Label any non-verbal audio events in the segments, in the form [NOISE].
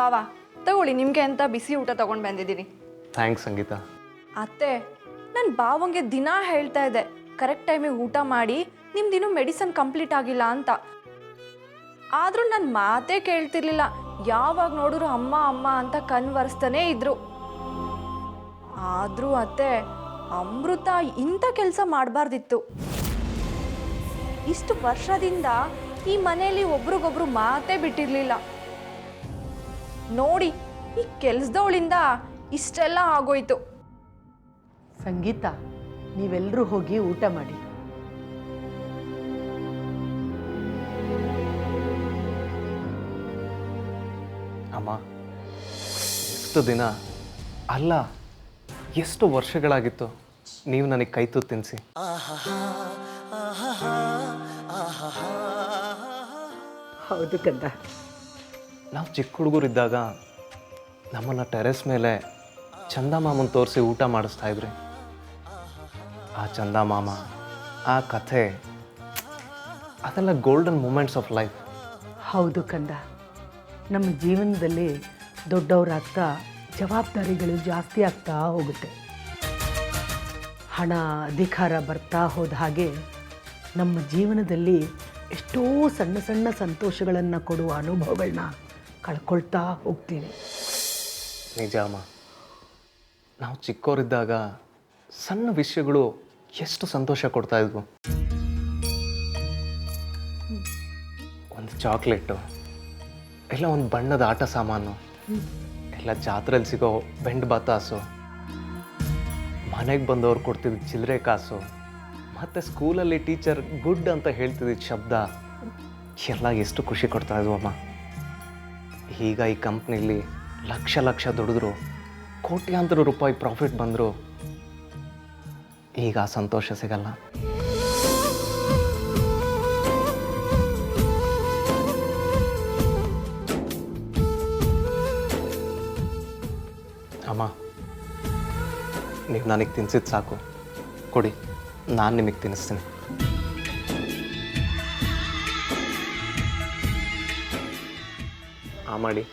ಬಾವಾ ತಗೊಳ್ಳಿ ನಿಮಗೆ ಅಂತ ಬಿಸಿ ಊಟ ತಗೊಂಡು ಬಂದಿದ್ದೀನಿ. ಥ್ಯಾಂಕ್ಸ್ ಸಂಗೀತ. ಅತ್ತೆ ನನ್ನ ಬಾವಂಗೆ ದಿನ ಹೇಳ್ತಾ ಇದೆ. ಕರೆಕ್ಟ್ ಟೈಮಿಗೆ ಊಟ ಮಾಡಿ ನಿಮ್ದಿನ್ನೂ ಮೆಡಿಸನ್ ಕಂಪ್ಲೀಟ್ ಆಗಿಲ್ಲ ಅಂತ. ಆದರೂ ನನ್ನ ಮಾತೇ ಕೇಳ್ತಿರ್ಲಿಲ್ಲ. ಯಾವಾಗ ನೋಡಿದ್ರು ಅಮ್ಮ ಅಮ್ಮ ಅಂತ ಕನ್ವರ್ಸ್ತಾನೇ ಇದ್ರು. ಆದರೂ ಅತ್ತೆ ಅಮೃತ ಇಂಥ ಕೆಲಸ ಮಾಡಬಾರ್ದಿತ್ತು. ಇಷ್ಟು ವರ್ಷದಿಂದ ಈ ಮನೆಯಲ್ಲಿ ಒಬ್ರಿಗೊಬ್ರು ಮಾತೇ ಬಿಟ್ಟಿರಲಿಲ್ಲ. ನೋಡಿ ಈ ಕೆಲ್ಸದವಳಿಂದ ಇಷ್ಟೆಲ್ಲ ಆಗೋಯ್ತು. ಸಂಗೀತ ನೀವೆಲ್ಲರೂ ಹೋಗಿ ಊಟ ಮಾಡಿ. ಅಮ್ಮ ಎಷ್ಟು ದಿನ? ಅಲ್ಲ ಎಷ್ಟು ವರ್ಷಗಳಾಗಿತ್ತು? ನೀವು ನನಗೆ ಕೈ ತುತ್ತು ತಿನ್ನಿಸಿ ಹೌದು ಕಂದ. ನಾವು ಚಿಕ್ಕ ಹುಡುಗರಿದ್ದಾಗ ನಮ್ಮನ್ನು ಟೆರೆಸ್ ಮೇಲೆ ಚಂದಮಾಮನ್ ತೋರಿಸಿ ಊಟ ಮಾಡಿಸ್ತಾ ಇದ್ರಿ. ಆ ಚಂದಮಾಮ, ಆ ಕಥೆ, ಅದೆಲ್ಲ ಗೋಲ್ಡನ್ ಮೂಮೆಂಟ್ಸ್ ಆಫ್ ಲೈಫ್ ಹೌದು ಕಂದ. ನಮ್ಮ ಜೀವನದಲ್ಲಿ ದೊಡ್ಡವರಾಗ್ತಾ ಜವಾಬ್ದಾರಿಗಳು ಜಾಸ್ತಿ ಆಗ್ತಾ ಹೋಗುತ್ತೆ. ಹಣ, ಅಧಿಕಾರ ಬರ್ತಾ ಹೋದ ಹಾಗೆ ನಮ್ಮ ಜೀವನದಲ್ಲಿ ಎಷ್ಟೋ ಸಣ್ಣ ಸಣ್ಣ ಸಂತೋಷಗಳನ್ನು ಕೊಡುವ ಅನುಭವಗಳನ್ನ ಕಳ್ಕೊಳ್ತಾ ಹೋಗ್ತೀನಿ ನಿಜಾಮ ನಾವು ಚಿಕ್ಕವರಿದ್ದಾಗ ಸಣ್ಣ ವಿಷಯಗಳು ಎಷ್ಟು ಸಂತೋಷ ಕೊಡ್ತಾ ಇದ್ವು. ಒಂದು ಚಾಕ್ಲೇಟು, ಇಲ್ಲ ಒಂದು ಬಣ್ಣದ ಆಟ ಸಾಮಾನು, ಇಲ್ಲ ಜಾತ್ರೆಯಲ್ಲಿ ಸಿಗೋ ಬೆಂಡ್ ಬಾತಾಸು, ಮನೆಗೆ ಬಂದವ್ರು ಕೊಡ್ತಿದ್ದ ಚಿಲ್ಲರೆ ಕಾಸು, ಮತ್ತು ಸ್ಕೂಲಲ್ಲಿ ಟೀಚರ್ ಗುಡ್ ಅಂತ ಹೇಳ್ತಿದ್ದ ಶಬ್ದ, ಎಲ್ಲ ಎಷ್ಟು ಖುಷಿ ಕೊಡ್ತಾ ಅಮ್ಮ. ಈಗ ಈ ಕಂಪ್ನಿಲಿ ಲಕ್ಷ ಲಕ್ಷ ದುಡಿದ್ರು, ಕೋಟ್ಯಾಂತರ ರೂಪಾಯಿ ಪ್ರಾಫಿಟ್ ಬಂದರು, ಈಗ ಸಂತೋಷ ಸಿಗಲ್ಲ. ಅಮ್ಮ, ನೀವು ನನಗೆ ತಿನ್ಸಿದ್ದು ಸಾಕು. ಕೊಡಿ, ನಾನು ನಿಮಗೆ ತಿನ್ನಿಸ್ತೀನಿ ಮಾಡಿ.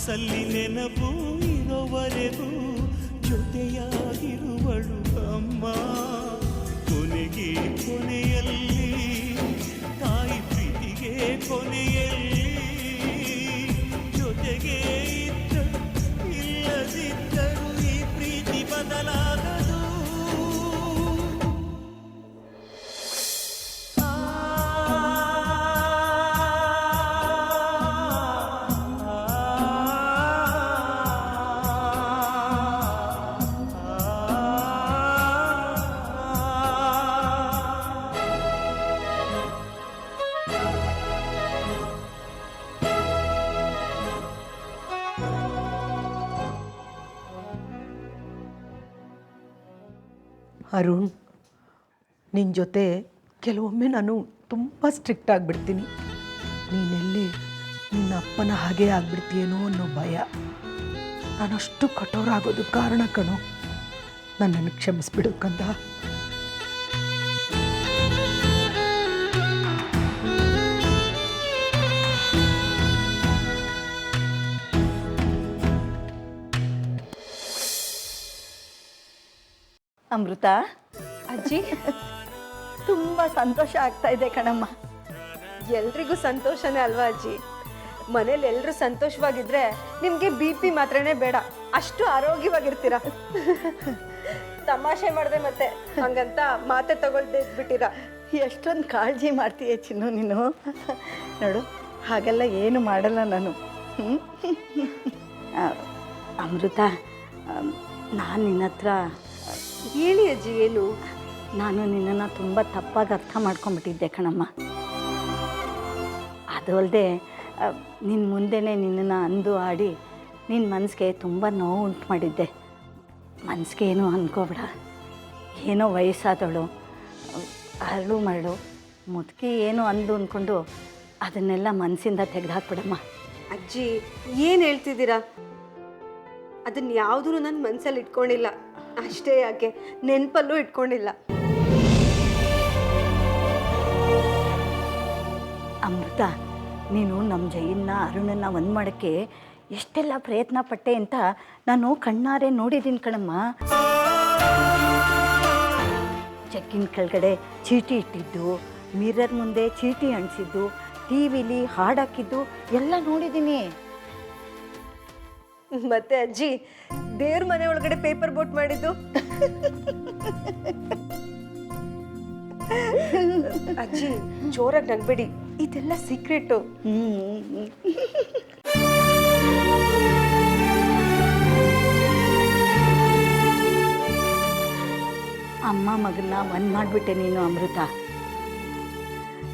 ಮನಸ್ಸಲ್ಲಿ ನೆನಪು ಇರೋವರೆಗೂ ಜೊತೆಯಾಗಿರುವಳು ಅಮ್ಮ. ಕೊನೆಗೆ ಕೊನೆಯಲ್ಲಿ ತಾಯಿ ಪ್ರೀತಿಗೆ ಕೊನೆಯಲ್ಲಿ ಜೊತೆಗೆ ಅರುಣ್ ನಿನ್ನ ಜೊತೆ ಕೆಲವೊಮ್ಮೆ ನಾನು ತುಂಬ ಸ್ಟ್ರಿಕ್ಟ್ ಆಗಿಬಿಡ್ತೀನಿ. ನೀನೆಲ್ಲಿ ನಿನ್ನ ಅಪ್ಪನ ಹಾಗೆ ಆಗ್ಬಿಡ್ತೀಯೇನೋ ಅನ್ನೋ ಭಯ. ನಾನಷ್ಟು ಕಠೋರ ಆಗೋದು ಕಾರಣ ಕಣೋ, ನನ್ನನ್ನು ಕ್ಷಮಿಸ್ಬಿಡು ಕಂದ. ಅಮೃತ? ಅಜ್ಜಿ ತುಂಬ ಸಂತೋಷ ಆಗ್ತಾ ಇದೆ ಕಣಮ್ಮ. ಎಲ್ರಿಗೂ ಸಂತೋಷನೇ ಅಲ್ವಾ ಅಜ್ಜಿ? ಮನೇಲಿ ಎಲ್ಲರೂ ಸಂತೋಷವಾಗಿದ್ರೆ ನಿಮಗೆ ಬಿ ಪಿ ಮಾತ್ರನೇ ಬೇಡ. ಅಷ್ಟು ಆರೋಗ್ಯವಾಗಿರ್ತೀರ? ತಮಾಷೆ ಮಾಡಿದೆ ಮತ್ತೆ. ಹಂಗಂತ ಮಾತೆ ತಗೊಳ್ದೆ ಬಿಟ್ಟಿರ? ಎಷ್ಟೊಂದು ಕಾಳಜಿ ಮಾಡ್ತೀಯ ಚಿನ್ನು ನೀನು. ನೋಡು ಹಾಗೆಲ್ಲ ಏನು ಮಾಡಲ್ಲ ನಾನು. ಅಮೃತ ನಾನು ನಿನ್ನ ಹತ್ರ ಹೇಳಿ ಅಜ್ಜಿ ಏನು? ನಾನು ನಿನ್ನನ್ನು ತುಂಬ ತಪ್ಪಾಗಿ ಅರ್ಥ ಮಾಡ್ಕೊಂಬಿಟ್ಟಿದ್ದೆ ಕಣಮ್ಮ. ಅದು ಅಲ್ಲದೆ ನಿನ್ನ ಮುಂದೆನೇ ನಿನ್ನನ್ನು ಅಂದು ಆಡಿ ನಿನ್ನ ಮನಸ್ಸಿಗೆ ತುಂಬ ನೋವು ಉಂಟು ಮಾಡಿದ್ದೆ. ಮನಸ್ಸಿಗೆ ಏನು ಅಂದ್ಕೋಬೇಡ ಏನೋ ವಯಸ್ಸಾದಳು. ಅರಳು ಮರಳು ಮುದುಕಿ ಏನು ಅಂದು ಅಂದ್ಕೊಂಡು ಅದನ್ನೆಲ್ಲ ಮನಸ್ಸಿಂದ ತೆಗೆದಾಕ್ಬಿಡಮ್ಮ. ಅಜ್ಜಿ, ಏನು ಹೇಳ್ತಿದ್ದೀರಾ? ಅದನ್ನ ಯಾವುದೂ ನನ್ನ ಮನಸ್ಸಲ್ಲಿ ಇಟ್ಕೊಂಡಿಲ್ಲ. ಅಷ್ಟೇ ಯಾಕೆ? ನೆನಪಲ್ಲೂ ಇಟ್ಕೊಂಡಿಲ್ಲ. ಅಮೃತ, ನೀನು ನಮ್ಮ ಜೈನ ಅರುಣನ್ನ ಒಂದು ಮಾಡೋಕ್ಕೆ ಎಷ್ಟೆಲ್ಲ ಪ್ರಯತ್ನ ಪಟ್ಟೆ ಅಂತ ನಾನು ಕಣ್ಣಾರೆ ನೋಡಿದ್ದೀನಿ ಕಣಮ್ಮ. ಚೆಕ್ಕಿನ ಕೆಳಗಡೆ ಚೀಟಿ ಇಟ್ಟಿದ್ದು, ಮಿರರ್ ಮುಂದೆ ಚೀಟಿ ಅಂಟಿಸಿದ್ದು, ಟಿ ವಿಲಿ ಹಾಡಾಕಿದ್ದು ಎಲ್ಲ ನೋಡಿದ್ದೀನಿ ಮತ್ತೆ ಅಜ್ಜಿ, ದೇವ್ರ ಮನೆ ಒಳಗಡೆ ಪೇಪರ್ ಬೋಟ್ ಮಾಡಿದ್ದು? ಅಜ್ಜಿ, ಜೋರಾಗಿ ನಗ್ಬೇಡಿ. ಇದೆಲ್ಲ ಸೀಕ್ರೆಟು ಅಮ್ಮ ಮಗನ್ನ ಒಂದು ಮಾಡಿಬಿಟ್ಟೆ ನೀನು, ಅಮೃತ.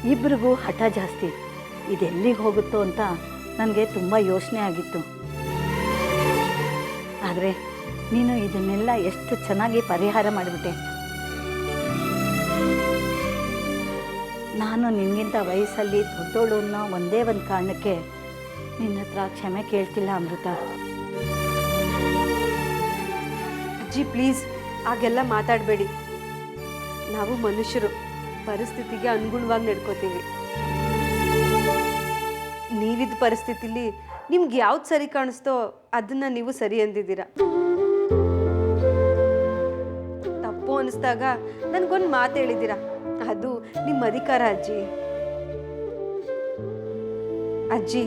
ಇಬ್ರಿಗೂ ಹಠ ಜಾಸ್ತಿ. ಇದೆಲ್ಲಿಗೆ ಹೋಗುತ್ತೋ ಅಂತ ನನಗೆ ತುಂಬ ಯೋಚನೆ ಆಗಿತ್ತು. ಆದರೆ ನೀನು ಇದನ್ನೆಲ್ಲ ಎಷ್ಟು ಚೆನ್ನಾಗಿ ಪರಿಹಾರ ಮಾಡಿಬಿಟ್ಟೆ. ನಾನು ನಿನ್ನಿಂದ ವಯಸ್ಸಲ್ಲಿ ದೊಡ್ಡೋಳು ಅನ್ನೋ ಒಂದೇ ಒಂದು ಕಾರಣಕ್ಕೆ ನಿನ್ನ ಹತ್ರ ಕ್ಷಮೆ ಕೇಳ್ತಿಲ್ಲ, ಅಮೃತ. ಅಜ್ಜಿ, ಪ್ಲೀಸ್, ಹಾಗೆಲ್ಲ ಮಾತಾಡಬೇಡಿ. ನಾವು ಮನುಷ್ಯರು, ಪರಿಸ್ಥಿತಿಗೆ ಅನುಗುಣವಾಗಿ ನಡ್ಕೋತೀವಿ. ನೀವಿದ್ದ ಪರಿಸ್ಥಿತಿಲಿ ನಿಮ್ಗೆ ಯಾವ್ದು ಸರಿ ಕಾಣಿಸ್ತೋ ಅದನ್ನ ನೀವು ಸರಿ ಅಂದಿದ್ದೀರ. ತಪ್ಪು ಅನಿಸ್ದಾಗ ನನಗೊಂದು ಮಾತು ಹೇಳಿದ್ದೀರ. ಅದು ನಿಮ್ಮ ಅಧಿಕಾರ ಅಜ್ಜಿ. ಅಜ್ಜಿ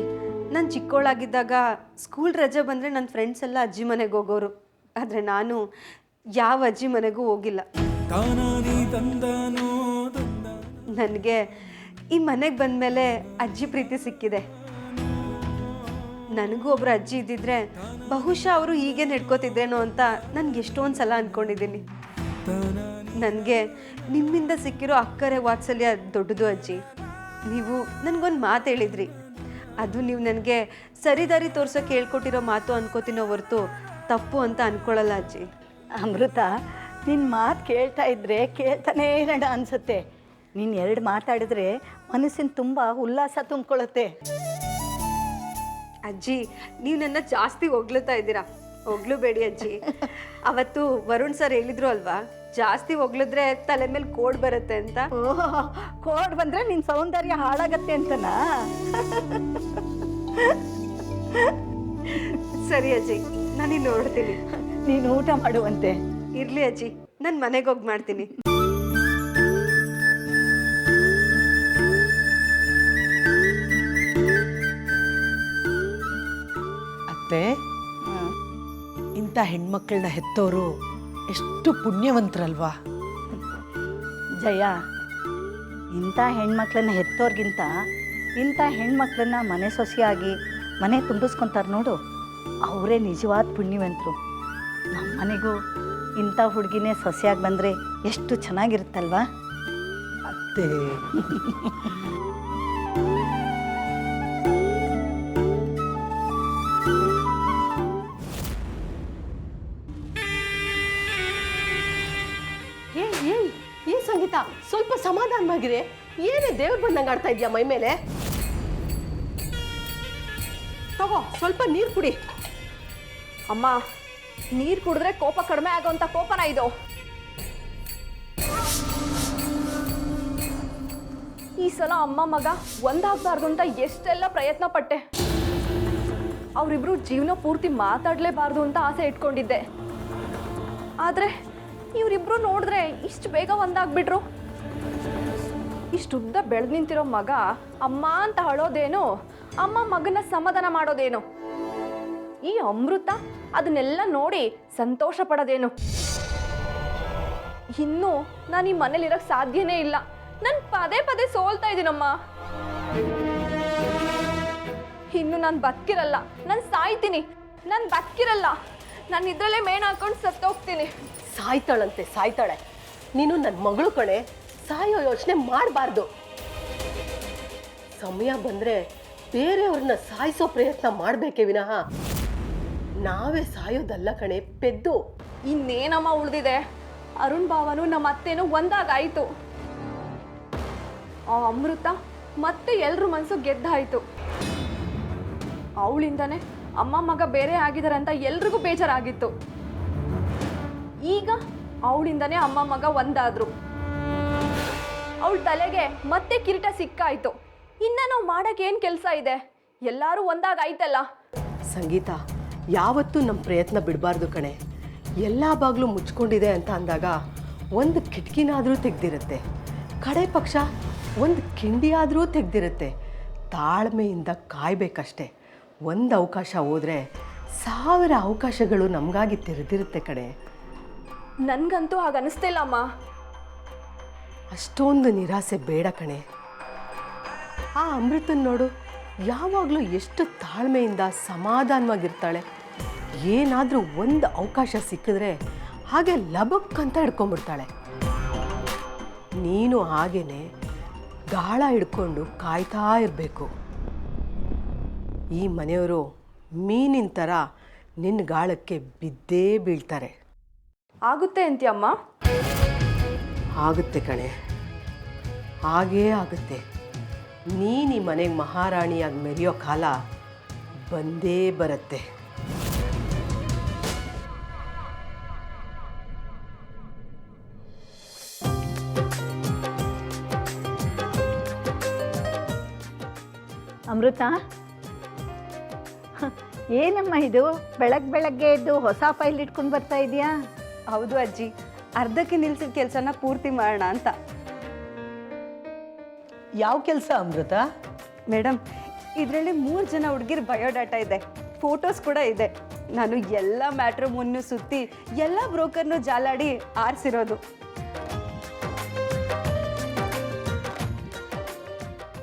ನಾನು ಚಿಕ್ಕವಳಾಗಿದ್ದಾಗ ಸ್ಕೂಲ್ ರಜೆ ಬಂದರೆ ನನ್ನ ಫ್ರೆಂಡ್ಸ್ ಎಲ್ಲ ಅಜ್ಜಿ ಮನೆಗೆ ಹೋಗೋರು. ಆದರೆ ನಾನು ಯಾವ ಅಜ್ಜಿ ಮನೆಗೂ ಹೋಗಿಲ್ಲ. ನನಗೆ ಈ ಮನೆಗೆ ಬಂದಮೇಲೆ ಅಜ್ಜಿ ಪ್ರೀತಿ ಸಿಕ್ಕಿದೆ. ನನಗೂ ಒಬ್ಬರು ಅಜ್ಜಿ ಇದ್ದಿದ್ರೆ ಬಹುಶಃ ಅವರು ಹೀಗೆ ನಡ್ಕೋತಿದ್ರೇನೋ ಅಂತ ನನಗೆ ಎಷ್ಟೊಂದು ಸಲ ಅಂದ್ಕೊಂಡಿದ್ದೀನಿ ನನಗೆ ನಿಮ್ಮಿಂದ ಸಿಕ್ಕಿರೋ ಅಕ್ಕರೆ ವಾತ್ಸಲ್ಯ ದೊಡ್ಡದು ಅಜ್ಜಿ. ನೀವು ನನಗೊಂದು ಮಾತು ಹೇಳಿದ್ರಿ. ಅದು ನೀವು ನನಗೆ ಸರಿದಾರಿ ತೋರ್ಸೋಕೆ ಹೇಳ್ಕೊಟ್ಟಿರೋ ಮಾತು ಅನ್ಕೋತೀನೋ ಹೊರತು ತಪ್ಪು ಅಂತ ಅನ್ಕೊಳ್ಳಲ್ಲ ಅಜ್ಜಿ. ಅಮೃತ ನಿನ್ನ ಮಾತು ಕೇಳ್ತಾ ಇದ್ರೆ ಕೇಳ್ತಾನೇ ಇರೋಣ ಅನಿಸುತ್ತೆ. ನೀನು ಎರಡು ಮಾತಾಡಿದ್ರೆ ಮನಸ್ಸಿನ ತುಂಬ ಉಲ್ಲಾಸ ತುಂಬಿಕೊಳ್ಳುತ್ತೆ ಅಜ್ಜಿ ನೀವು ನನ್ನ ಜಾಸ್ತಿ ಹೊಗ್ಳುತ್ತಾ ಇದ್ದೀರಾ? ಹೊಗ್ಳುಬೇಡಿ ಅಜ್ಜಿ. [LAUGHS] ಅವತ್ತು ವರುಣ್ ಸರ್ ಹೇಳಿದ್ರು ಅಲ್ವಾ? ಜಾಸ್ತಿ ಹೊಗಳಿದ್ರೆ ತಲೆ ಮೇಲೆ ಕೋಡ್ ಬರುತ್ತೆ ಅಂತ. ಕೋಡ್ ಬಂದ್ರೆ ನಿನ್ ಸೌಂದರ್ಯ ಹಾಳಾಗತ್ತೆ ಅಂತನಾ? ಸರಿ ಅಜ್ಜಿ ನಾನು ಇನ್ನು ನೋಡ್ತೀನಿ. ನೀನು ಊಟ ಮಾಡುವಂತೆ. ಇರ್ಲಿ ಅಜ್ಜಿ ನಾನು ಮನೆಗೆ ಹೋಗಿ ಮಾಡ್ತೀನಿ. ಅತ್ತೆ ಇಂಥ ಹೆಣ್ಮಕ್ಳನ್ನ ಹೆತ್ತೋರು ಎಷ್ಟು ಪುಣ್ಯವಂತರಲ್ವಾ? ಜಯ ಇಂಥ ಹೆಣ್ಮಕ್ಳನ್ನ ಹೆತ್ತೋರ್ಗಿಂತ ಇಂಥ ಹೆಣ್ಮಕ್ಳನ್ನ ಮನೆ ಸೊಸೆಯಾಗಿ ಮನೆ ತುಂಬಿಸ್ಕೊತಾರೆ ನೋಡು. ಅವರೇ ನಿಜವಾದ ಪುಣ್ಯವಂತರು. ನಮ್ಮ ಮನೆಗೂ ಇಂಥ ಹುಡುಗಿನೇ ಸೊಸೆಯಾಗಿ ಬಂದರೆ ಎಷ್ಟು ಚೆನ್ನಾಗಿರುತ್ತಲ್ವಾ? ಅತ್ತೆ. ಸಮಾಧಾನವಾಗಿರಿ ಏನೇ ದೇವ್ರು ಬಂದಂಗೆ ಆಡ್ತಾ ಇದೆಯಾ ಮೈ ಮೇಲೆ? ತಗೋ, ಸ್ವಲ್ಪ ನೀರು ಕುಡಿ. ಅಮ್ಮ, ನೀರು ಕುಡಿದ್ರೆ ಕೋಪ ಕಡಿಮೆ ಆಗೋಂಥ ಕೋಪನ ಇದು. ಈ ಸಲ ಅಮ್ಮ ಮಗ ಒಂದಾಗಬಾರ್ದು ಅಂತ ಎಷ್ಟೆಲ್ಲ ಪ್ರಯತ್ನ ಪಟ್ಟೆ. ಅವರಿಬ್ರು ಜೀವನ ಪೂರ್ತಿ ಮಾತಾಡಲೇಬಾರ್ದು ಅಂತ ಆಸೆ ಇಟ್ಕೊಂಡಿದ್ದೆ. ಆದರೆ ಇವರಿಬ್ರು ನೋಡಿದ್ರೆ ಇಷ್ಟು ಬೇಗ ಒಂದಾಗ್ಬಿಟ್ರು. ಇಷ್ಟುದ್ದ ಬೆಳೆದು ನಿಂತಿರೋ ಮಗ ಅಮ್ಮ ಅಂತ ಅಳೋದೇನು, ಅಮ್ಮ ಮಗನ ಸಮಾಧಾನ ಮಾಡೋದೇನು. ಈ ಅಮೃತ ಅದನ್ನೆಲ್ಲ ನೋಡಿ ಸಂತೋಷ ಪಡೋದೇನು. ಇನ್ನು ನಾನು ಈ ಮನೇಲಿರೋಕ್ಕೆ ಸಾಧ್ಯನೇ ಇಲ್ಲ. ನಾನು ಪದೇ ಪದೇ ಸೋಲ್ತಾ ಇದ್ದೀನಮ್ಮ ಇನ್ನು ನಾನು ಬದುಕಿರಲ್ಲ. ನಾನು ಸಾಯ್ತೀನಿ. ನಾನು ಬದುಕಿರಲ್ಲ. ನಾನು ಇದರಲ್ಲೇ ಮೇಣ ಹಾಕೊಂಡು ಸತ್ತೋಗ್ತೀನಿ. ಸಾಯ್ತಾಳಂತೆ, ಸಾಯ್ತಾಳೆ. ನೀನು ನನ್ನ ಮಗಳು ಕಣೆ. ಸಾಯೋ ಯೋಚನೆ ಮಾಡಬಾರ್ದು. ಸಮಯ ಬಂದರೆ ಬೇರೆಯವ್ರನ್ನ ಸಾಯಿಸೋ ಪ್ರಯತ್ನ ಮಾಡಬೇಕೆ ವಿನಃ. ನಾವೇ ಸಾಯೋದಲ್ಲ ಕಣೆ, ಪೆದ್ದು. ಇನ್ನೇನಮ್ಮ ಉಳಿದಿದೆ? ಅರುಣ್ ಭಾವನು ನಮ್ಮ ಅತ್ತೆನೂ ಒಂದಾಗಾಯಿತು. ಆ ಅಮೃತ ಮತ್ತೆ ಎಲ್ರ ಮನಸ್ಸು ಗೆದ್ದಾಯಿತು. ಅವಳಿಂದಾನೆ ಅಮ್ಮ ಮಗ ಬೇರೆ ಆಗಿದ್ದಾರೆ ಅಂತ ಎಲ್ರಿಗೂ ಬೇಜಾರಾಗಿತ್ತು. ಈಗ ಅವಳಿಂದಾನೆ ಅಮ್ಮ ಮಗ ಒಂದಾದ್ರು. ಅವಳ ತಲೆಗೆ ಮತ್ತೆ ಕಿರೀಟ ಸಿಕ್ಕಾಯ್ತು. ಇನ್ನ ನಾವು ಮಾಡಕ್ಕೆ ಏನು ಕೆಲಸ ಇದೆ? ಎಲ್ಲರೂ ಒಂದಾಗಾಯ್ತಲ್ಲ ಸಂಗೀತ ಯಾವತ್ತೂ ನಮ್ಮ ಪ್ರಯತ್ನ ಬಿಡಬಾರ್ದು ಕಣೆ. ಎಲ್ಲ ಬಾಗಿಲು ಮುಚ್ಕೊಂಡಿದೆ ಅಂತ ಅಂದಾಗ ಒಂದು ಕಿಟಕಿನಾದರೂ ತೆಗ್ದಿರುತ್ತೆ. ಕಡೆ ಪಕ್ಷ ಒಂದು ಕಿಂಡಿಯಾದರೂ ತೆಗೆದಿರುತ್ತೆ. ತಾಳ್ಮೆಯಿಂದ ಕಾಯಬೇಕಷ್ಟೆ. ಒಂದು ಅವಕಾಶ ಹೋದರೆ ಸಾವಿರ ಅವಕಾಶಗಳು ನಮಗಾಗಿ ತೆರೆದಿರುತ್ತೆ ಕಡೆ ನನಗಂತೂ ಹಾಗೆ ಅಮ್ಮ. ಅಷ್ಟೊಂದು ನಿರಾಸೆ ಬೇಡ ಕಣೆ. ಆ ಅಮೃತನ್ ನೋಡು, ಯಾವಾಗಲೂ ಎಷ್ಟು ತಾಳ್ಮೆಯಿಂದ ಸಮಾಧಾನವಾಗಿರ್ತಾಳೆ. ಏನಾದರೂ ಒಂದು ಅವಕಾಶ ಸಿಕ್ಕಿದ್ರೆ ಹಾಗೆ ಲಬಕ್ ಅಂತ ಹಿಡ್ಕೊಂಡ್ಬಿಡ್ತಾಳೆ. ನೀನು ಹಾಗೇನೆ ಗಾಳ ಹಿಡ್ಕೊಂಡು ಕಾಯ್ತಾ ಇರಬೇಕು. ಈ ಮನೆಯವರು ಮೀನಿನ ಥರ ನಿನ್ನ ಗಾಳಕ್ಕೆ ಬಿದ್ದೇ ಬೀಳ್ತಾರೆ. ಆಗುತ್ತೆ ಅಂತೀಯಮ್ಮ. ಆಗುತ್ತೆ ಕಣೆ. ಹಾಗೇ ಆಗುತ್ತೆ. ನೀನು ಈ ಮನೆಗೆ ಮಹಾರಾಣಿಯಾಗಿ ಮೆರೆಯೋ ಕಾಲ ಬಂದೇ ಬರುತ್ತೆ. ಅಮೃತ? ಏನಮ್ಮ ಇದು? ಬೆಳಗ್ಗೆ ಬೆಳಗ್ಗೆ ಎದ್ದು ಹೊಸ ಫೈಲ್ ಇಟ್ಕೊಂಡು ಬರ್ತಾ ಇದೆಯಾ? ಹೌದು ಅಜ್ಜಿ. ಅರ್ಧಕ್ಕೆ ನಿಲ್ಸಿದ ಕೆಲಸನ ಪೂರ್ತಿ ಮಾಡೋಣ ಅಂತ. ಯಾವ ಕೆಲಸ ಅಮೃತ? ಮೇಡಮ್ ಇದರಲ್ಲಿ ಮೂರು ಜನ ಹುಡುಗಿರ ಬಯೋಡಾಟಾ ಇದೆ. ಫೋಟೋಸ್ ಕೂಡ ಇದೆ. ನಾನು ಎಲ್ಲ ಮ್ಯಾಟ್ರ್ ಮುನ್ನು ಸುತ್ತಿ ಎಲ್ಲ ಬ್ರೋಕರ್ನು ಜಾಲಾಡಿ ಆರಿಸಿರೋದು.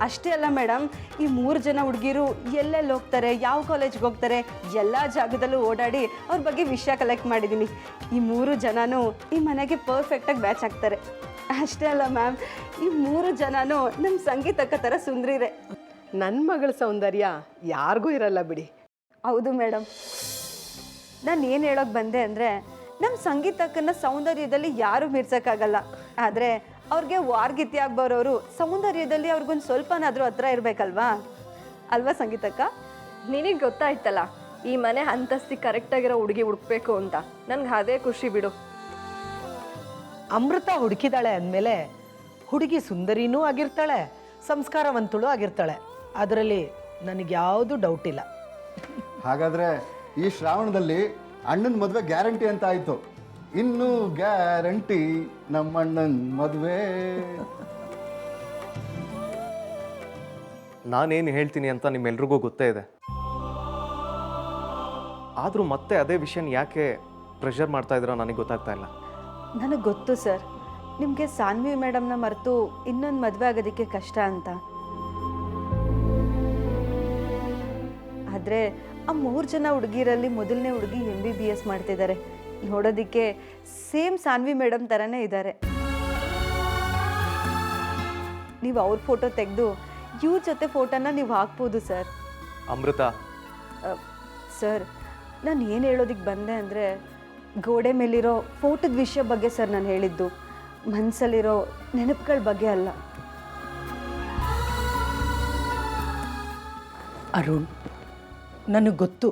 ಅಷ್ಟೇ ಅಲ್ಲ ಮೇಡಮ್ ಈ ಮೂರು ಜನ ಹುಡುಗಿರು ಎಲ್ಲೆಲ್ಲಿ ಹೋಗ್ತಾರೆ ಯಾವ ಕಾಲೇಜ್ಗೆ ಹೋಗ್ತಾರೆ ಎಲ್ಲ ಜಾಗದಲ್ಲೂ ಓಡಾಡಿ ಅವ್ರ ಬಗ್ಗೆ ವಿಷಯ ಕಲೆಕ್ಟ್ ಮಾಡಿದ್ದೀನಿ ಈ ಮೂರು ಜನನೂ ಈ ಮನೆಗೆ ಪರ್ಫೆಕ್ಟಾಗಿ ಮ್ಯಾಚ್ ಆಗ್ತಾರೆ. ಅಷ್ಟೇ ಅಲ್ಲ ಮ್ಯಾಮ್ ಈ ಮೂರು ಜನನೂ ನಮ್ಮ ಸಂಗೀತಕ್ಕ ಥರ ಸುಂದ್ರಿರೆ. ನನ್ನ ಮಗಳ ಸೌಂದರ್ಯ ಯಾರಿಗೂ ಇರಲ್ಲ ಬಿಡಿ. ಹೌದು ಮೇಡಮ್. ನಾನು ಏನು ಹೇಳೋಕೆ ಬಂದೆ ಅಂದರೆ ನಮ್ಮ ಸಂಗೀತಕ್ಕನ್ನ ಸೌಂದರ್ಯದಲ್ಲಿ ಯಾರೂ ಮೀರ್ಸೋಕ್ಕಾಗಲ್ಲ. ಆದರೆ ಅವ್ರಿಗೆ ವಾರ್ಗಿತ್ಯ ಬರೋರು ಸೌಂದರ್ಯದಲ್ಲಿ ಅವ್ರಿಗೊಂದು ಸ್ವಲ್ಪನಾದರೂ ಹತ್ರ ಇರಬೇಕಲ್ವಾ? ಅಲ್ವಾ ಸಂಗೀತಕ್ಕ? ನಿನಗೆ ಗೊತ್ತಾಯ್ತಲ್ಲ ಈ ಮನೆ ಅಂತಸ್ತಿ ಕರೆಕ್ಟಾಗಿರೋ ಹುಡುಗಿ ಹುಡುಕ್ಬೇಕು ಅಂತ. ನನ್ಗೆ ಅದೇ ಖುಷಿ ಬಿಡು. ಅಮೃತ ಹುಡುಕಿದಾಳೆ ಅಂದಮೇಲೆ ಹುಡುಗಿ ಸುಂದರಿನೂ ಆಗಿರ್ತಾಳೆ ಸಂಸ್ಕಾರವಂತಳು ಆಗಿರ್ತಾಳೆ. ಅದರಲ್ಲಿ ನನಗೆ ಯಾವುದು ಡೌಟ್ ಇಲ್ಲ. ಹಾಗಾದ್ರೆ ಈ ಶ್ರಾವಣದಲ್ಲಿ ಅಣ್ಣನ ಮದುವೆ ಗ್ಯಾರಂಟಿ ಅಂತ ಆಯ್ತು. ಇನ್ನು ಗ್ಯಾರಂಟಿ ನಮ್ಮ ಅಣ್ಣನ ಮದುವೆ. ನಾನೇನು ಹೇಳ್ತೀನಿ ಅಂತ ನಿಮ್ಮೆಲ್ರಿಗೂ ಗೊತ್ತೇ ಇದೆ. ಆದರೂ ಮತ್ತೆ ಅದೇ ವಿಷಯನ ಯಾಕೆ ಪ್ರೆಷರ್ ಮಾಡ್ತಾ ಇದ್ರೋ ನನಗೆ ಗೊತ್ತಾಗ್ತಾ ಇಲ್ಲ. ನನಗೆ ಗೊತ್ತು ಸರ್. ನಿಮಗೆ ಸಾನ್ವಿ ಮೇಡಮ್ನ ಮರೆತು ಇನ್ನೊಂದು ಮದುವೆ ಆಗೋದಕ್ಕೆ ಕಷ್ಟ ಅಂತ. ಆದರೆ ಆ ಮೂರು ಜನ ಹುಡುಗಿರಲ್ಲಿ ಮೊದಲನೇ ಹುಡುಗಿ ಎಂ ಬಿ ಬಿ ಎಸ್ ಮಾಡ್ತಿದ್ದಾರೆ. ನೋಡೋದಕ್ಕೆ ಸೇಮ್ ಸಾನ್ವಿ ಮೇಡಮ್ ಥರನೇ ಇದ್ದಾರೆ. ನೀವು ಅವ್ರ ಫೋಟೋ ತೆಗೆದು ಇವ್ರ ಜೊತೆ ಫೋಟೋನ ನೀವು ಹಾಕ್ಬೋದು ಸರ್. ಅಮೃತ. ಸರ್ ನಾನು ಏನು ಹೇಳೋದಕ್ಕೆ ಬಂದೆ ಅಂದರೆ ಗೋಡೆ ಮೇಲಿರೋ ಫೋಟೋದ ವಿಷಯ ಬಗ್ಗೆ ಸರ್ ನಾನು ಹೇಳಿದ್ದು. ಮನಸ್ಸಲ್ಲಿರೋ ನೆನಪುಗಳ ಬಗ್ಗೆ ಅಲ್ಲ. ಅರುಣ್ ನನಗೆ ಗೊತ್ತು.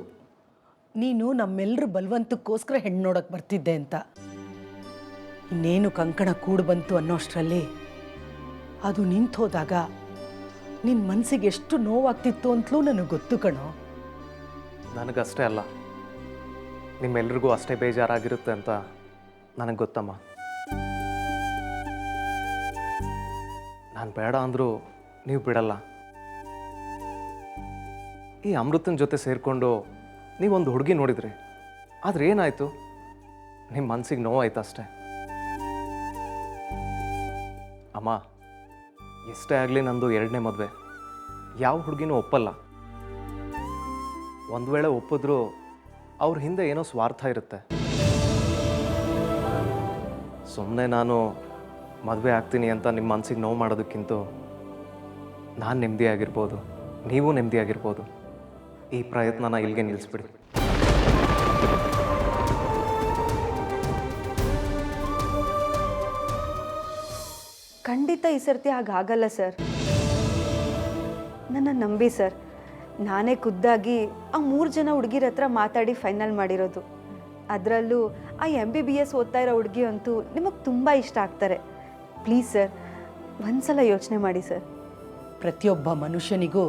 ನೀನು ನಮ್ಮೆಲ್ಲರೂ ಬಲವಂತಕ್ಕೋಸ್ಕರ ಹೆಣ್ಣು ನೋಡಕ್ಕೆ ಬರ್ತಿದ್ದೆ ಅಂತ. ಇನ್ನೇನು ಕಂಕಣ ಕೂಡು ಬಂತು ಅನ್ನೋಷ್ಟರಲ್ಲಿ ಅದು ನಿಂತು ಹೋದಾಗ ನಿನ್ನ ಮನಸ್ಸಿಗೆ ಎಷ್ಟು ನೋವಾಗ್ತಿತ್ತು ಅಂತಲೂ ನನಗೆ ಗೊತ್ತು ಕಣೋ. ನನಗಷ್ಟೇ ಅಲ್ಲ. ನಿಮ್ಮೆಲ್ರಿಗೂ ಅಷ್ಟೇ ಬೇಜಾರಾಗಿರುತ್ತೆ ಅಂತ ನನಗೆ ಗೊತ್ತಮ್ಮ. ನಾನು ಬೇಡ ಅಂದರೂ ನೀವು ಬಿಡಲ್ಲ. ಈ ಅಮೃತನ ಜೊತೆ ಸೇರಿಕೊಂಡು ನೀವೊಂದು ಹುಡುಗಿ ನೋಡಿದ್ರಿ. ಆದ್ರೆ ಏನಾಯಿತು? ನಿಮ್ಮ ಮನಸ್ಸಿಗೆ ನೋವಾಯ್ತು ಅಷ್ಟೇ. ಅಮ್ಮ, ಎಷ್ಟೇ ಆಗಲಿ ನಂದು ಎರಡನೇ ಮದುವೆ. ಯಾವ ಹುಡುಗಿನೂ ಒಪ್ಪಲ್ಲ. ಒಂದು ವೇಳೆ ಒಪ್ಪಿದ್ರೂ ಅವ್ರ ಹಿಂದೆ ಏನೋ ಸ್ವಾರ್ಥ ಇರುತ್ತೆ. ಸುಮ್ಮನೆ ನಾನು ಮದುವೆ ಆಗ್ತೀನಿ ಅಂತ ನಿಮ್ಮ ಮನಸ್ಸಿಗೆ ನೋವು ಮಾಡೋದಕ್ಕಿಂತ ನಾನು ನೆಮ್ಮದಿಯಾಗಿರ್ಬೋದು ನೀವು ನೆಮ್ಮದಿಯಾಗಿರ್ಬೋದು ಈ ಪ್ರಯತ್ನನ ಇಲ್ಲಿಗೆ ನಿಲ್ಲಿಸ್ಬಿಡಿ. ಖಂಡಿತ ಈ ಸರ್ತಿ ಹಾಗಾಗಲ್ಲ ಸರ್. ನನ್ನ ನಂಬಿ ಸರ್ ನಾನೇ ಖುದ್ದಾಗಿ ಆ ಮೂರು ಜನ ಹುಡುಗಿರ ಹತ್ರ ಮಾತಾಡಿ ಫೈನಲ್ ಮಾಡಿರೋದು. ಅದರಲ್ಲೂ ಆ ಎಂ ಬಿ ಬಿ ಎಸ್ ಓದ್ತಾ ಇರೋ ಹುಡುಗಿ ಅಂತೂ ನಿಮಗೆ ತುಂಬ ಇಷ್ಟ ಆಗ್ತಾರೆ. ಪ್ಲೀಸ್ ಸರ್ ಒಂದ್ಸಲ ಯೋಚನೆ ಮಾಡಿ ಸರ್. ಪ್ರತಿಯೊಬ್ಬ ಮನುಷ್ಯನಿಗೂ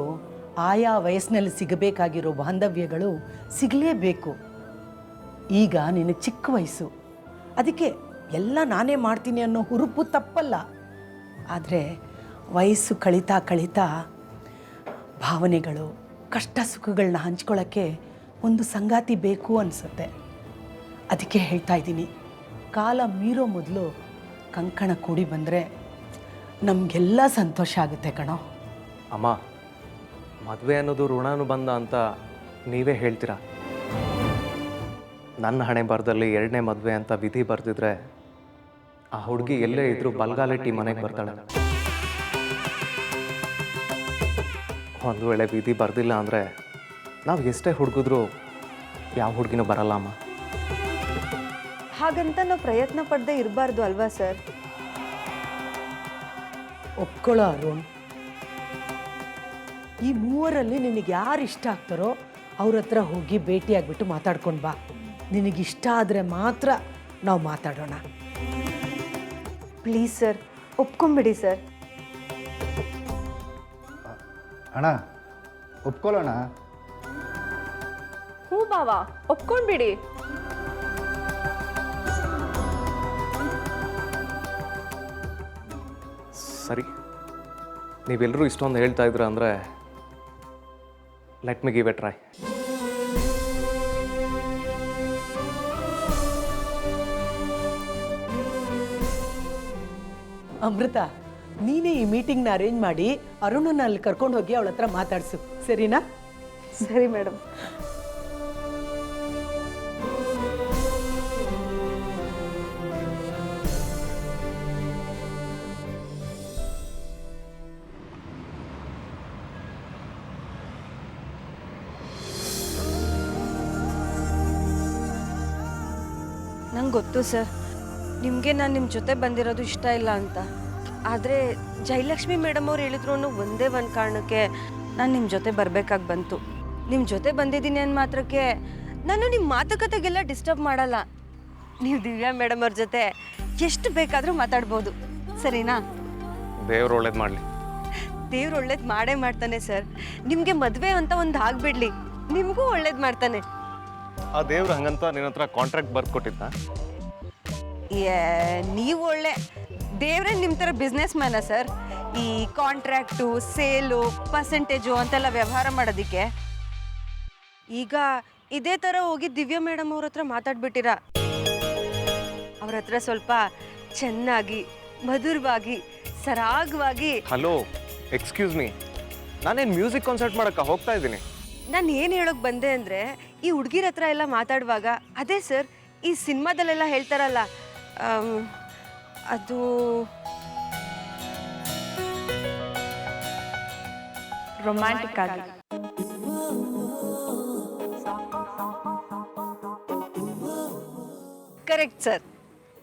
ಆಯಾ ವಯಸ್ಸಿನಲ್ಲಿ ಸಿಗಬೇಕಾಗಿರೋ ಬಾಂಧವ್ಯಗಳು ಸಿಗಲೇಬೇಕು. ಈಗ ನಿನ್ನ ಚಿಕ್ಕ ವಯಸ್ಸು. ಅದಕ್ಕೆ ಎಲ್ಲ ನಾನೇ ಮಾಡ್ತೀನಿ ಅನ್ನೋ ಹುರುಪು ತಪ್ಪಲ್ಲ. ಆದರೆ ವಯಸ್ಸು ಕಳೀತಾ ಕಳೀತಾ ಭಾವನೆಗಳು, ಕಷ್ಟ ಸುಖಗಳನ್ನ ಹಂಚ್ಕೊಳ್ಳೋಕ್ಕೆ ಒಂದು ಸಂಗಾತಿ ಬೇಕು ಅನಿಸುತ್ತೆ. ಅದಕ್ಕೆ ಹೇಳ್ತಾ ಇದ್ದೀನಿ, ಕಾಲ ಮೀರೋ ಮೊದಲು ಕಂಕಣ ಕೂಡಿ ಬಂದರೆ ನಮಗೆಲ್ಲ ಸಂತೋಷ ಆಗುತ್ತೆ ಕಣೋ. ಅಮ್ಮ ಮದುವೆ ಅನ್ನೋದು ಋಣಾನುಬಂಧ ಅಂತ ನೀವೇ ಹೇಳ್ತೀರಾ? ನನ್ನ ಹಣೆ ಬರದಲ್ಲಿ ಎರಡನೇ ಮದುವೆ ಅಂತ ವಿಧಿ ಬರೆದಿದ್ರೆ ಆ ಹುಡುಗಿ ಎಲ್ಲೇ ಇದ್ರೂ ಬಲ್ಗಾಲಿಟ್ಟಿ ಮನೆಗೆ ಬರ್ತಾಳೆ. ಒಂದು ವೇಳೆ ವಿಧಿ ಬರ್ದಿಲ್ಲ ಅಂದರೆ ನಾವು ಎಷ್ಟೇ ಹುಡುಗಿದ್ರು ಯಾವ ಹುಡುಗಿನೂ ಬರಲ್ಲ ಅಮ್ಮ. ಹಾಗಂತ ನಾವು ಪ್ರಯತ್ನ ಪಡ್ದೇ ಇರಬಾರ್ದು ಅಲ್ವಾ ಸರ್? ಒಪ್ಕೊಳ್ಳೋ ಅರುಣ್. ಈ ಮೂವರಲ್ಲಿ ನಿನಗೆ ಯಾರು ಇಷ್ಟ ಆಗ್ತಾರೋ ಅವ್ರ ಹತ್ರ ಹೋಗಿ ಭೇಟಿಯಾಗ್ಬಿಟ್ಟು ಮಾತಾಡ್ಕೊಂಡು ಬಾ. ನಿನಗಿಷ್ಟ ಆದರೆ ಮಾತ್ರ ನಾವು ಮಾತಾಡೋಣ. ಪ್ಲೀಸ್ ಸರ್ ಒಪ್ಕೊಂಬಿಡಿ ಸರ್. ಅಣ್ಣ ಒಪ್ಕೊಳ್ಳೋಣ ಹ್ಞೂ ಬಾವ ಒಪ್ಕೊಂಡ್ಬಿಡಿ. ಸರಿ ನೀವೆಲ್ಲರೂ ಇಷ್ಟೊಂದು ಹೇಳ್ತಾ ಇದ್ರ ಅಂದರೆ let me give a try Amrutha ನೀನೇ ಈ ಮೀಟಿಂಗ್ನ ಅರೇಂಜ್ ಮಾಡಿ ಅರುಣನ್ನ ಅಲ್ಲಿ ಕರ್ಕೊಂಡು ಹೋಗಿ ಅವಳ ಹತ್ರ ಮಾತಾಡಿಸು. ಸರಿನಾ? ಸರಿ ಮೇಡಮ್. ಗೊತ್ತು ಸರ್. ನಿಮಗೆ ನಾನು ನಿಮ್ಮ ಜೊತೆ ಬಂದಿರೋದು ಇಷ್ಟ ಇಲ್ಲ ಅಂತ. ಆದರೆ ಜಯಲಕ್ಷ್ಮಿ ಮೇಡಮ್ ಅವ್ರು ಹೇಳಿದ್ರು ಅನ್ನೋ ಒಂದೇ ಒಂದು ಕಾರಣಕ್ಕೆ ನಾನು ನಿಮ್ಮ ಜೊತೆ ಬರಬೇಕಾಗಿ ಬಂತು. ನಿಮ್ಮ ಜೊತೆ ಬಂದಿದ್ದೀನಿ ಅಂದ ಮಾತ್ರಕ್ಕೆ ನಾನು ನಿಮ್ಮ ಮಾತುಕತೆಗೆಲ್ಲ ಡಿಸ್ಟರ್ಬ್ ಮಾಡಲ್ಲ. ನೀವು ದಿವ್ಯಾ ಮೇಡಮ್ ಅವ್ರ ಜೊತೆ ಎಷ್ಟು ಬೇಕಾದರೂ ಮಾತಾಡ್ಬೋದು. ಸರಿನಾ? ದೇವ್ರು ಒಳ್ಳೇದು ಮಾಡಲಿ. ದೇವ್ರು ಒಳ್ಳೇದು ಮಾಡೇ ಮಾಡ್ತಾನೆ ಸರ್. ನಿಮಗೆ ಮದುವೆ ಅಂತ ಒಂದು ಆಗ್ಬಿಡ್ಲಿ. ನಿಮಗೂ ಒಳ್ಳೇದು ಮಾಡ್ತಾನೆ. ಆ ದೇವ್ರು ಹಂಗಂತ ನಿನ್ನ ಹತ್ರ ಕಾಂಟ್ರಾಕ್ಟ್ ಬರ್ದು ಕೊಟ್ಟಿದ್ದ ಏ ನೀವು ಒಳ್ಳೆ ದೇವ್ರೇ ನಿಮ್ಮ ಥರ ಬಿಸ್ನೆಸ್ ಮ್ಯಾನ ಸರ್? ಈ ಕಾಂಟ್ರಾಕ್ಟು ಸೇಲು ಪರ್ಸೆಂಟೇಜು ಅಂತೆಲ್ಲ ವ್ಯವಹಾರ ಮಾಡೋದಕ್ಕೆ. ಈಗ ಇದೇ ಥರ ಹೋಗಿ ದಿವ್ಯಾ ಮೇಡಮ್ ಅವ್ರ ಹತ್ರ ಮಾತಾಡ್ಬಿಟ್ಟಿರ? ಅವ್ರ ಹತ್ರ ಸ್ವಲ್ಪ ಚೆನ್ನಾಗಿ ಮಧುರವಾಗಿ ಸರಾಗವಾಗಿ ಹಲೋ ಎಕ್ಸ್ಕ್ಯೂಸ್ ಮೀ ನಾನೇನು ಮ್ಯೂಸಿಕ್ ಕಾನ್ಸರ್ಟ್ ಮಾಡಕ್ಕೆ ಹೋಗ್ತಾ ಇದ್ದೀನಿ. ನಾನು ಏನು ಹೇಳೋಕೆ ಬಂದೆ ಅಂದರೆ ಈ ಹುಡುಗಿರ ಹತ್ರ ಎಲ್ಲ ಮಾತಾಡುವಾಗ ಅದೇ ಸರ್ ಈ ಸಿನಿಮಾದಲ್ಲೆಲ್ಲ ಹೇಳ್ತಾರಲ್ಲ ಅದು ರೊಮ್ಯಾಂಟಿಕ್ ಆಗಿ. ಕರೆಕ್ಟ್ ಸರ್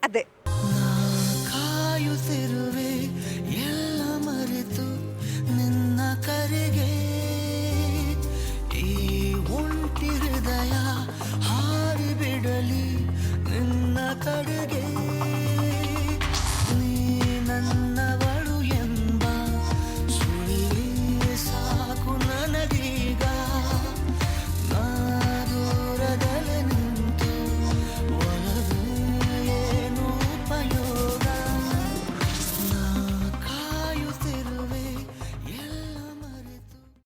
ಅದೇ. ಕಾಯುತ್ತಿರುವೆ, ಎಲ್ಲ ಮರೆತು ನಿನ್ನ ಕರೆಗೆ. ಈ ಒಂಟಿ ಹೃದಯ ಹಾರಿ ಬಿಡಲಿ ನಿನ್ನ ಕಡೆ